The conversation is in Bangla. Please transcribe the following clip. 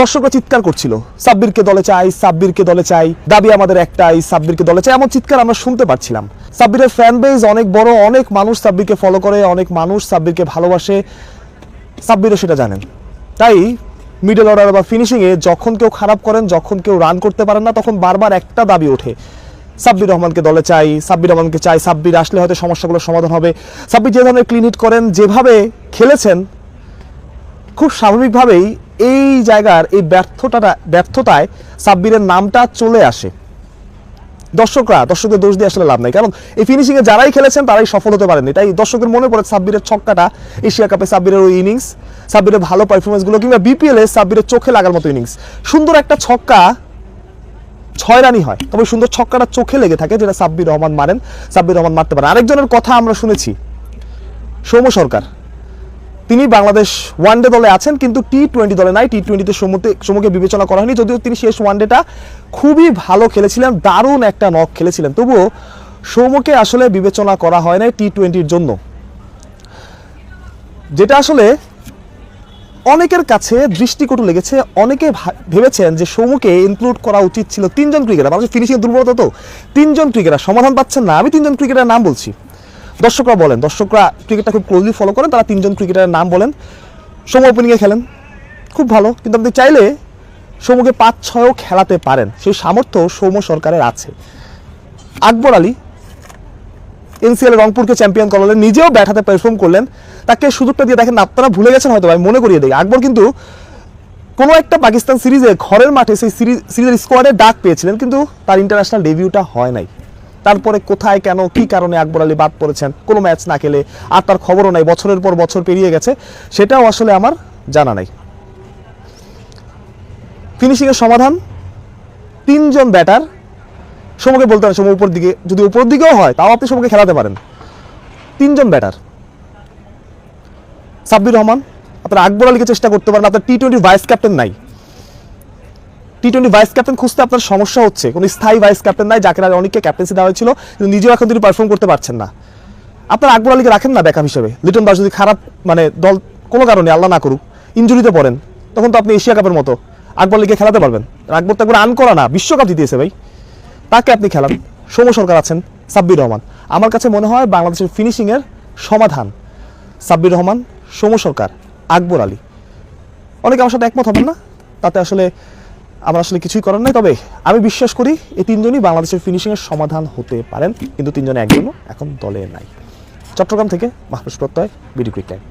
দর্শকরা চিৎকার করছিল, সাব্বিরকে দলে চাই, সাব্বিরকে দলে চাই, দাবি আমাদের একটাই, সাব্বিরকে দলে চাই, এমন চিৎকার আমরা শুনতে পাচ্ছিলাম। সাব্বিরের ফ্যান বেজ অনেক বড়, অনেক মানুষ সাব্বিরকে ফলো করে, অনেক মানুষ সাব্বিরকে ভালোবাসে। সাব্বিরও সেটা জানেন। তাই মিডল অর্ডার বা ফিনিশিংয়ে যখন কেউ খারাপ করেন, যখন কেউ রান করতে পারেন না, তখন বারবার একটা দাবি ওঠে। সাব্বির রহমানকে দলে চাই, সাব্বির রহমানকে চাই, সাব্বির আসলে হয়তো সমস্যাগুলোর সমাধান হবে। সাব্বির যে ধরনের ক্লিন হিট করেন, যেভাবে খেলেছেন খুব স্বাভাবিকভাবেই এই জায়গার এই ব্যর্থতাটা ব্যর্থতায় সাব্বিরের নামটা চলে আসে। দর্শকরা, দর্শকদের দোষ দিয়ে আসলে লাভ নাই। কারণ এই ফিনিশিংয়ে যারাই খেলেছেন, তারাই সফল হতে পারেনি তাই দর্শকদের মনে পড়ে সাব্বিরের ছক্কাটা এশিয়া কাপে সাব্বিরের ওই ইনিংস সাব্বিরের ভালো পারফরমেন্সগুলো কিংবা বিপিএলে সাব্বিরের চোখে লাগার মতো ইনিংস সুন্দর একটা ছক্কা ছয় রানই হয়। তবে সুন্দর ছক্কাটা চোখে লেগে থাকে, যেটা সাব্বির রহমান মারেন। সাব্বির রহমান মারতে পারেন। আরেকজনের কথা আমরা শুনেছি, সৌম্য সরকার। তিনি বাংলাদেশ ওয়ানডে দলে আছেন, কিন্তু টি টোয়েন্টি দলে নাই। টি টোয়েন্টিতে সমুকে বিবেচনা করা হয়নি। যদিও তিনি শেষ ওয়ানডেটা খুবই ভালো খেলেছিলেন, দারুণ একটা নক খেলেছিলেন। তবুও সৌম্যকে আসলে বিবেচনা করা হয় নাই টি টোয়েন্টির জন্য। যেটা আসলে অনেকের কাছে দৃষ্টিকটু লেগেছে। অনেকে ভেবেছেন যে সৌম্যকে ইনক্লুড করা উচিত ছিল তিনজন ক্রিকেটার। মানুষের ফিনিশিং দুর্বলতা তো। তিনজন ক্রিকেটার সমাধান পাচ্ছেন না। আমি তিনজন ক্রিকেটার নাম বলছি। দর্শকরা বলেন, দর্শকরা ক্রিকেটটা খুব ক্লোজলি ফলো করেন, তারা তিনজন ক্রিকেটারের নাম বলেন। সৌম্য ওপেনিংয়ে খেলেন, খুব ভালো, কিন্তু আপনি চাইলে সৌম্যকে পাঁচ ছয়ও খেলাতে পারেন। সেই সামর্থ্য সৌম্য সরকারের আছে। আকবর আলী এনসিএল রংপুরকে চ্যাম্পিয়ন করলেন, নিজেও ব্যাট হাতে পারফর্ম করলেন। তাকে সুযোগটা দিয়ে দেখেন, আপনারা ভুলে গেছেন হয়তো, আমি মনে করিয়ে দিই। আকবর কিন্তু কোনো একটা পাকিস্তান সিরিজে ঘরের মাঠে সেই সিরিজ সিরিজের স্কোয়াডে ডাক পেয়েছিলেন, কিন্তু তার ইন্টারন্যাশনাল ডেবিউটা হয় নাই। তারপরে কোথায়, কেন, কি কারণে আকবর আলী বাদ পড়েছেন, কোনো ম্যাচ না খেলে আর তার খবরও নাই, বছরের পর বছর পেরিয়ে গেছে, সেটাও আসলে আমার জানা নাই। ফিনিশিংয়ের সমাধান, তিনজন ব্যাটার সমুখে বলতে পারেন সমু উপর দিকে, যদি উপর দিকেও হয়, তাও আপনি সমুখে খেলাতে পারেন। তিনজন ব্যাটার সাব্বির রহমান, আপনার আকবর আলীকে চেষ্টা করতে পারেন, আপনার টি টোয়েন্টি ভাইস ক্যাপ্টেন নাই। টি টোয়েন্টি ভাইস ক্যাপ্টেন খুঁজতে আপনার সমস্যা হচ্ছে। কোনো স্থায়ী ভাইস ক্যাপ্টেন নাই, যাকে আর অনেককে ক্যাপ্টেন্সি দেওয়া হয়েছিল, কিন্তু নিজেও এখন তিনি পারফর্ম করতে পারছেন না। আপনার আকবর আলীকে রাখেন না ব্যাকআপ হিসেবে। লিটন দাস যদি খারাপ মানে দল কোনো কারণে আল্লাহ না করুক ইঞ্জুরিতে পড়েন, তখন তো আপনি এশিয়া কাপের মতো আকবর আলীকে খেলাতে পারবেন। আকবর তো একবার আন করা না, বিশ্বকাপ জিতিয়েছে ভাই। তাকে আপনি খেলান। সৌম্য সরকার আছেন, সাব্বির রহমান। আমার কাছে মনে হয় বাংলাদেশের ফিনিশিংয়ের সমাধান সাব্বির রহমান, সৌম্য সরকার, আকবর আলী। অনেকে আমার সাথে একমত হবেন না। তাতে আসলে আমার আসলে কিছুই করার নাই। তবে আমি বিশ্বাস করি এই তিনজনই বাংলাদেশের ফিনিশিংয়ের সমাধান হতে পারেন, কিন্তু তিনজনে একজনও এখন দলে নাই। চট্টগ্রাম থেকে মাহফুজ প্রত্যয়, বিডি ক্রিক টাইম